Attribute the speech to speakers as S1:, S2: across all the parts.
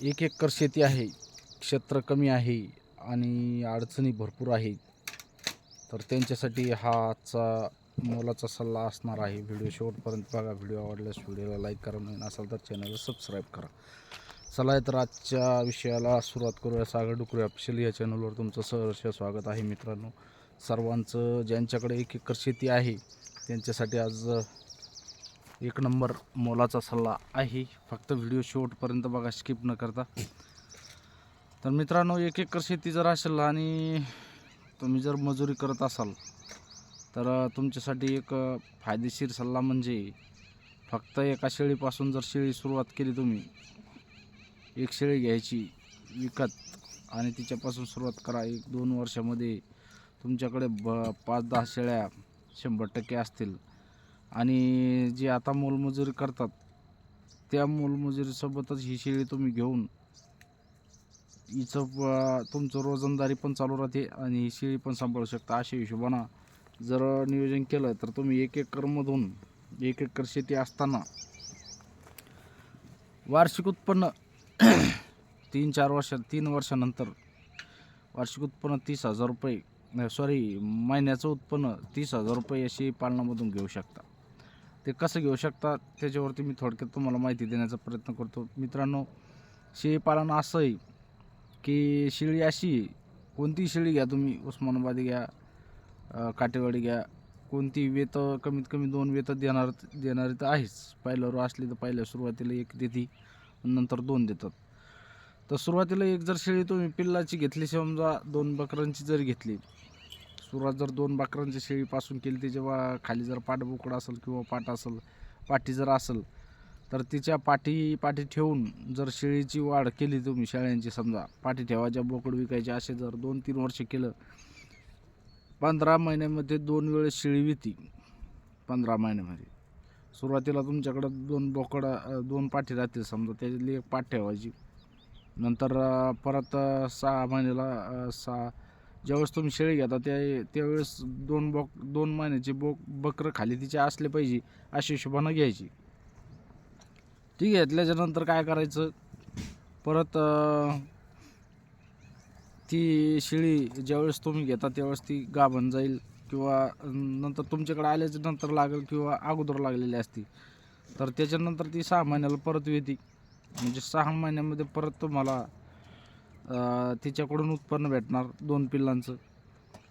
S1: एक एकर शेती आहे क्षेत्र कमी आहे आणि अडचणी भरपूर आहेत. तर त्यांच्यासाठी हा आजचा मोलाचा सल्ला असणार आहे. व्हिडिओ शेवटपर्यंत बघा. व्हिडिओ आवडल्यास व्हिडिओला लाईक करा. नवीन असाल तर चॅनलला सबस्क्राईब करा. चला तर आजच्या विषयाला सुरुवात करूया. सागर डुकरे ऑफिशियल या चॅनलवर तुमचं सहर्ष स्वागत आहे मित्रांनो. सर्वांचं ज्यांच्याकडे एक एकर शेती आहे त्यांच्यासाठी आज एक नंबर मोलाचा सल्ला आहे. फक्त व्हिडिओ शेवटपर्यंत बघा स्किप न करता. तर मित्रांनो एक एकर शेती जर असेल आणि तुम्ही जर मजुरी करत असाल तर तुमच्यासाठी एक फायदेशीर सल्ला म्हणजे फक्त एका शेळीपासून जर शेळी सुरुवात केली तुम्ही एक शेळी घ्यायची विकत आणि तिच्यापासून सुरुवात करा. एक दोन वर्षामध्ये तुमच्याकडे ब पाच दहा शेळ्या शंभर टक्के असतील. आणि जे आता मोलमजुरी करतात त्या मोलमजुरीसोबतच ही शेळी तुम्ही घेऊन हिचं प- तुमचं रोजंदारी पण चालू राहते आणि ही शेळी पण सांभाळू शकता. अशा हिशोबानं जर नियोजन केलं तर तुम्ही एक एकरमधून एक एकर शेती असताना वार्षिक उत्पन्न तीन चार वर्ष तीन वर्षानंतर वार्षिक उत्पन्न तीस हजार रुपये सॉरी महिन्याचं उत्पन्न तीस हजार रुपये अशी पालनामधून घेऊ शकता. ते कसं घेऊ शकता त्याच्यावरती मी थोडक्यात तुम्हाला माहिती देण्याचा प्रयत्न करतो. मित्रांनो शेळीपालन असं आहे की शेळी अशी आहे, कोणती शेळी घ्या तुम्ही उस्मानाबादी घ्या काटेवाडी घ्या कोणती वेत कमीत कमी दोन वेत देणार देणारी तर आहेच. पहिल्यावर असली तर पहिल्या सुरुवातीला एक देती नंतर दोन देतात. तर सुरुवातीला एक जर शेळी तुम्ही पिल्लाची घेतली समजा दोन बकरांची जर घेतली सुरुवात जर दोन बकरांची शेळीपासून केली ते जेव्हा खाली जर पाठबोकड असेल किंवा पाट असेल पाठी जर असेल तर तिच्या पाठी पाठी ठेवून जर शेळीची वाढ केली तुम्ही शेळ्यांची समजा पाठी ठेवायच्या बोकड विकायचे असे जर दोन तीन वर्ष केलं पंधरा महिन्यामध्ये दोन वेळेस शेळी विती. पंधरा महिन्यामध्ये. सुरुवातीला तुमच्याकडं दोन बोकड दोन पाठी राहतील समजा त्याच्यातली एक पाठ ठेवायची. नंतर परत सहा महिन्याला सहा ज्यावेळेस तुम्ही शेळी घेता त्या त्यावेळेस दोन बॉक दोन महिन्याचे बोक बकरं खाली तिचे असले पाहिजे अशी हिशोबानं घ्यायची. ती घेतल्याच्यानंतर काय करायचं? परत ती शेळी ज्यावेळेस तुम्ही घेता त्यावेळेस ती गाभण जाईल किंवा नंतर तुमच्याकडे आल्याच्यानंतर लागेल किंवा अगोदर लागलेली असती. तर त्याच्यानंतर ती सहा महिन्याला परत येते. म्हणजे सहा महिन्यामध्ये परत तुम्हाला तिच्याकडून उत्पन्न भेटणार दोन पिल्लांचं.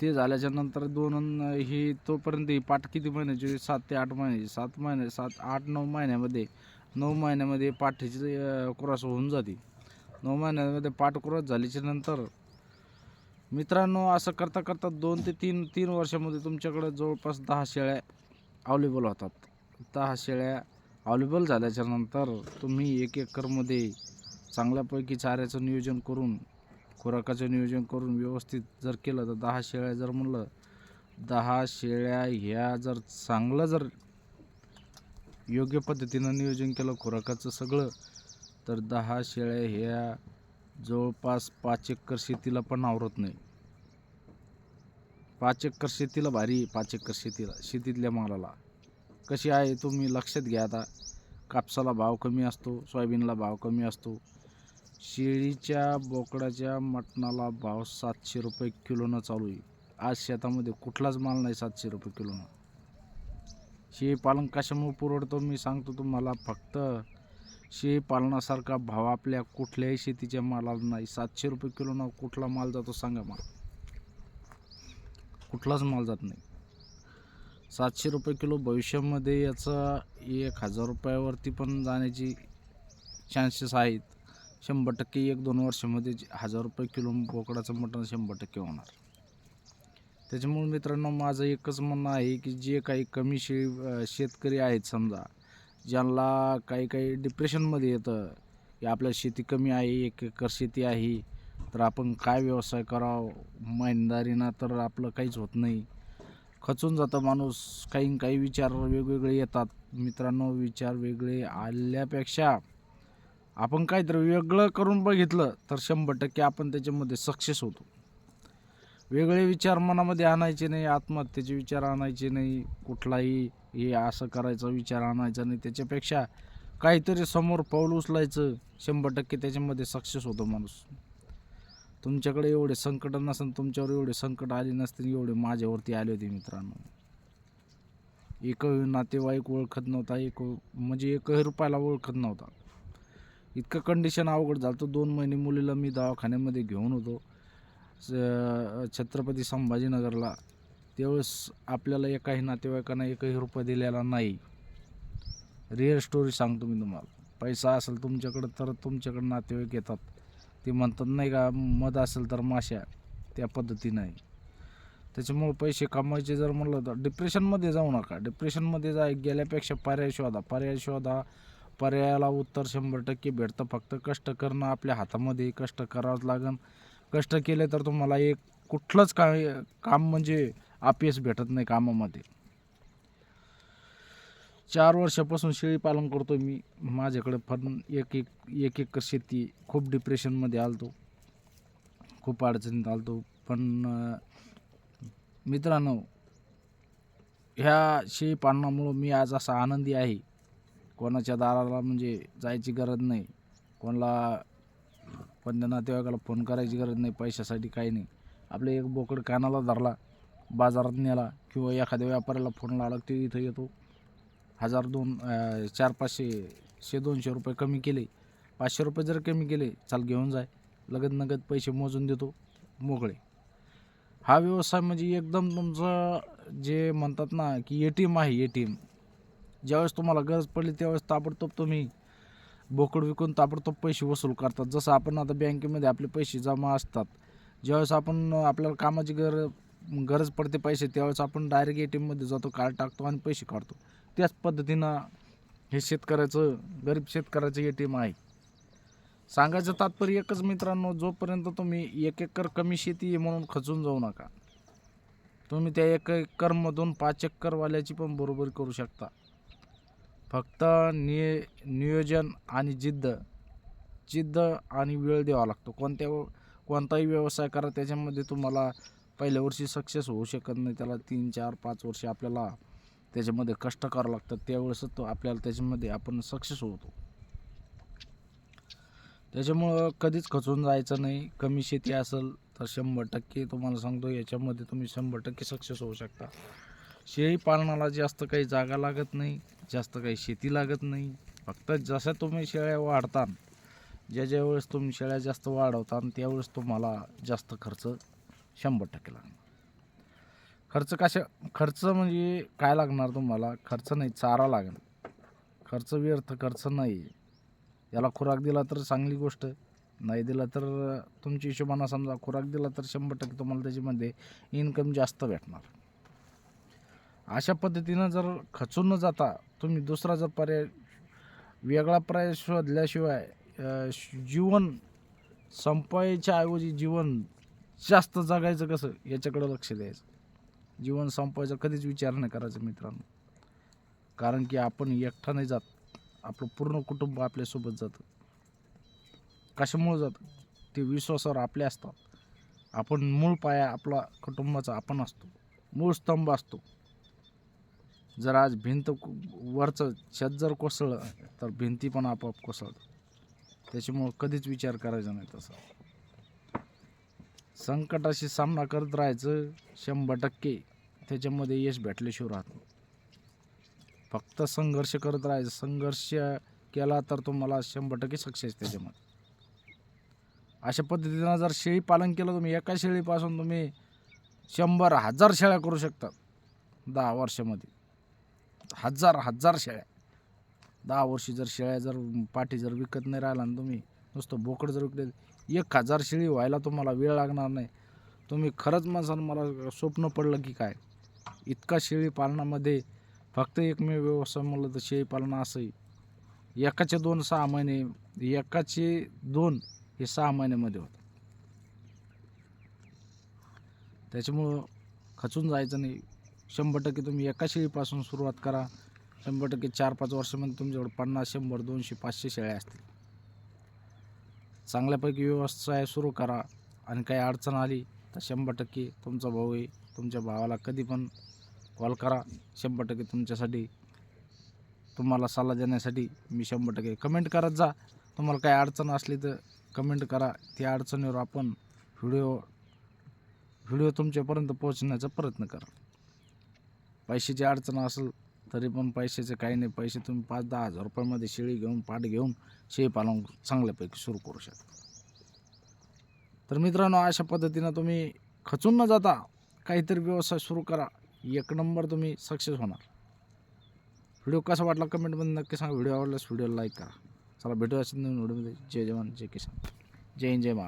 S1: ते झाल्याच्यानंतर दोन ही तोपर्यंत ही पाठ किती महिन्याची? सात ते आठ महिन्याची. सात महिने सात आठ नऊ महिन्यामध्ये नऊ महिन्यामध्ये पाठीची क्रॉस होऊन जाते. नऊ महिन्यामध्ये पाठ क्रॉस झाल्याच्यानंतर मित्रांनो असं करता करता दोन ते तीन तीन वर्षामध्ये तुमच्याकडे जवळपास दहा शेळ्या अवलेबल होतात. दहा शेळ्या अवलेबल झाल्याच्यानंतर तुम्ही एक एकरमध्ये चांगल्यापैकी चाऱ्याचं नियोजन करून खुराकाचं नियोजन करून व्यवस्थित जर केलं तर दहा शेळ्या जर म्हणलं दहा शेळ्या ह्या जर चांगलं जर योग्य पद्धतीनं नियोजन केलं खुराकाचं सगळं तर दहा शेळ्या ह्या जवळपास पाच एकर शेतीला पण आवरत नाही. पाच एकर शेतीला भारी पाच एकर शेतीला शेतीतल्या मालाला. कशी आहे तुम्ही लक्षात घ्या आता. कापसाला भाव कमी असतो सोयाबीनला भाव कमी असतो. शेळीच्या बोकडाच्या मटणाला भाव सातशे रुपये किलोनं चालू आहे. आज शेतामध्ये कुठलाच माल नाही सातशे रुपये किलोनं. शेळीपालन कशामुळे पुरवडतो मी सांगतो तुम्हाला फक्त शेळीपालनासारखा भाव आपल्या कुठल्याही शेतीच्या मालाला नाही. सातशे रुपये किलोनं कुठला माल जातो सांगा मला. कुठलाच माल जात नाही. सातशे रुपये किलो भविष्यामध्ये याचा एक हजार रुपयावरती पण जाण्याची चान्सेस आहेत. शंभर टक्के एक दोन वर्षामध्ये हजार रुपये किलो बोकडाचं मटण शंभर टक्के होणार. त्याच्यामुळे मित्रांनो माझं एकच म्हणणं आहे की जे काही कमी शे शेतकरी आहेत समजा ज्यांना काही काही डिप्रेशनमध्ये येतं की आपल्या शेती कमी आहे एक एकर शेती आहे तर आपण काय व्यवसाय करावं? महिनदारीना तर आपलं काहीच होत नाही. खचून जातं माणूस काही काही विचार वेगवेगळे येतात. मित्रांनो विचार वेगळे आल्यापेक्षा आपण काहीतरी वेगळं करून बघितलं तर शंभर टक्के आपण त्याच्यामध्ये सक्सेस होतो. वेगळे विचार मनामध्ये आणायचे नाही आत्महत्येचे विचार आणायचे नाही कुठलाही हे असं करायचा विचार आणायचा नाही. त्याच्यापेक्षा काहीतरी समोर पाऊल उचलायचं शंभर टक्के त्याच्यामध्ये सक्सेस होतो माणूस. तुमच्याकडे एवढे संकट नसेल तुमच्यावर एवढे संकट आले नसतील एवढे माझ्यावरती आले होते मित्रांनो. एक नातेवाईक ओळखत नव्हता एक म्हणजे एकही रुपयाला ओळखत नव्हता. इतकं कंडिशन अवघड झालं तर दोन महिने मुलीला मी दवाखान्यामध्ये घेऊन होतो. स- छत्रपती संभाजीनगरला. त्यावेळेस आपल्याला एकाही नातेवाईकांना एकही रुपया दिलेला नाही. रिअल स्टोरी सांगतो मी तुम्हाला. पैसा असेल तुमच्याकडं तर तुमच्याकडं नातेवाईक येतात. ते म्हणतात नाही का मध असेल तर माश्या. त्या पद्धती नाही. त्याच्यामुळं पैसे कमवायचे जर म्हणलं तर डिप्रेशनमध्ये जाऊ नका. डिप्रेशनमध्ये जा गेल्यापेक्षा पर्याय शोधा. पर्याय शोधा पर्यायाला उत्तर शंभर टक्के भेटतं. फक्त कष्ट करणं आपल्या हातामध्ये कष्ट करावंच लागन. कष्ट केले तर तुम्हाला एक कुठलंच का काम म्हणजे अपयश भेटत नाही कामामध्ये. चार वर्षापासून शेळीपालन करतो मी. माझ्याकडे फन एक एक एक एकर शेती खूप डिप्रेशनमध्ये आलतो. खूप अडचणीत आलतो. पण मित्रांनो ह्या शेळी पालनामुळं मी आज असा आनंदी आहे. कोणाच्या दाराला म्हणजे जायची गरज नाही. कोणाला कोणत्या नातेवाईकाला फोन करायची गरज नाही पैशासाठी काही नाही. आपलं एक बोकड कानाला धरला बाजारात नेला किंवा एखाद्या व्यापाऱ्याला फोन लावला ते इथं येतो. हजार दोन चार पाचशे शे दोनशे रुपये कमी केले. पाचशे रुपये जर कमी केले चाल घेऊन जाय. लगत नगद पैसे मोजून देतो मोकळे. हा व्यवसाय म्हणजे एकदम तुमचं जे म्हणतात ना की ए टी एम आहे ए टी एम. ज्यावेळेस तुम्हाला गरज पडली त्यावेळेस ताबडतोब तुम्ही बोकड विकून ताबडतोब पैसे वसूल करतात. जसं आपण आता बँकेमध्ये आपले पैसे जमा असतात. ज्यावेळेस आपण आपल्याला कामाची गर गरज पडते पैसे त्यावेळेस आपण डायरेक्ट ए टी एममध्ये जातो कार्ड टाकतो आणि पैसे काढतो. त्याच पद्धतीनं हे शेतकऱ्याचं गरीब शेतकऱ्याचं ए टी एम आहे. सांगायचं तात्पर्य एकच मित्रांनो जोपर्यंत तुम्ही एक एकर कमी शेती आहे म्हणून खचून जाऊ नका. तुम्ही त्या एक एकरमधून पाच एकरवाल्याची पण बरोबरी करू शकता. फक्त निय नियोजन आणि जिद्द. जिद्द आणि वेळ द्यावा लागतो. कोणत्या कोणताही व्यवसाय करा त्याच्यामध्ये तुम्हाला पहिल्या वर्षी सक्सेस होऊ शकत नाही. त्याला तीन चार पाच वर्ष आपल्याला त्याच्यामध्ये कष्ट करावं लागतात. त्यावेळेस तो आपल्याला त्याच्यामध्ये आपण सक्सेस होतो. त्याच्यामुळं कधीच खचून जायचं नाही. कमी शेती असेल तर शंभर टक्के तुम्हाला सांगतो याच्यामध्ये तुम्ही शंभर टक्के सक्सेस होऊ शकता. शेळी पालनाला जास्त काही जागा लागत नाही जास्त काही शेती लागत नाही. फक्त जसं तुम्ही शेळ्या वाढता ज्या ज्या वेळेस तुम्ही शेळ्या जास्त वाढवता त्यावेळेस तुम्हाला जास्त खर्च शंभर टक्के लागणार. खर्च कशा खर्च म्हणजे काय लागणार तुम्हाला? खर्च नाही चारा लागणार खर्च व्यर्थ खर्च नाही. याला खुराक दिला तर चांगली गोष्ट. नाही दिला तर तुमच्या हिशोबानं समजा खुराक दिला तर शंभर टक्के तुम्हाला त्याच्यामध्ये इन्कम जास्त भेटणार. अशा पद्धतीनं जर खचून न जाता तुम्ही दुसरा जर पर्याय वेगळा पर्याय शोधल्याशिवाय जीवन संपायच्या ऐवजी जीवन जास्त जगायचं कसं याच्याकडे लक्ष द्यायचं. जीवन संपायचा कधीच विचार नाही करायचा मित्रांनो. कारण की आपण एकटा नाही जात. आपलं पूर्ण कुटुंब आपल्यासोबत जातं. कशामुळे जातं? ते विश्वासावर आपले असतात. आपण मूळ पाया आपला कुटुंबाचा आपण असतो. मूळ स्तंभ असतो. जर आज भिंत वरचं छत जर कोसळलं तर भिंती पण आपोआप कोसळतात. त्याच्यामुळं कधीच विचार करायचा नाही तसा. संकटाशी सामना करत राहायचं शंभर टक्के. त्याच्यामध्ये यश भेटल्याशिवाय राहत नाही. फक्त संघर्ष करत राहायचं. संघर्ष केला तर तुम्हाला शंभर टक्के सक्सेस त्याच्यामध्ये. अशा पद्धतीनं जर शेळी पालन केलं तुम्ही एका शेळीपासून तुम्ही शंभर हजार शेळ्या करू शकतात दहा वर्षामध्ये. हजार हजार शेळ्या. दहा वर्षी जर शेळ्या जर पाठी जर विकत नाही राहिला ना तुम्ही नुसतं बोकड जर विकले एक हजार शेळी व्हायला तुम्हाला वेळ लागणार नाही. तुम्ही खरंच माणसानं मला स्वप्न पडलं की काय? इतका शेळी पालनामध्ये फक्त एकमेव व्यवसाय म्हणलं तर शेळी पालन असंही. एकाचे दोन सहा महिने एकाचे दोन हे सहा महिन्यामध्ये होतं. त्याच्यामुळं खचून जायचं नाही. शंभर टक्के तुम्ही एका शेळीपासून सुरुवात करा. शंभर टक्के चार पाच वर्षामध्ये तुमच्याकडे पन्नास शंभर दोनशे पाचशे शेळ्या असतील. चांगल्यापैकी व्यवसाय सुरू करा आणि काही अडचण आली तर शंभर टक्के तुमचा भाऊ आहे तुमच्या भावाला कधी पण कॉल करा. शंभर टक्के तुमच्यासाठी तुम्हाला सल्ला देण्यासाठी मी शंभर टक्के कमेंट करत जा. तुम्हाला काही अडचण असली तर कमेंट करा. त्या अडचणीवर आपण व्हिडिओ व्हिडिओ तुमच्यापर्यंत पोहोचण्याचा प्रयत्न करा. पैशाची अडचण असेल तरी पण पैशाचं काही नाही. पैसे तुम्ही पाच दहा हजार रुपयामध्ये शेळी घेऊन पाट घेऊन शेळी पालन चांगल्यापैकी सुरू करू शकता. तर मित्रांनो अशा पद्धतीनं तुम्ही खचून न जाता काहीतरी व्यवसाय सुरू करा. एक नंबर तुम्ही सक्सेस होणार. व्हिडिओ कसा वाटला कमेंटमध्ये नक्की सांगा. व्हिडिओ आवडल्यास व्हिडिओला लाईक करा. चला भेटूया असेल नवीन व्हिडिओमध्ये जय जवान जय किसान. जय हिंद जय महाराज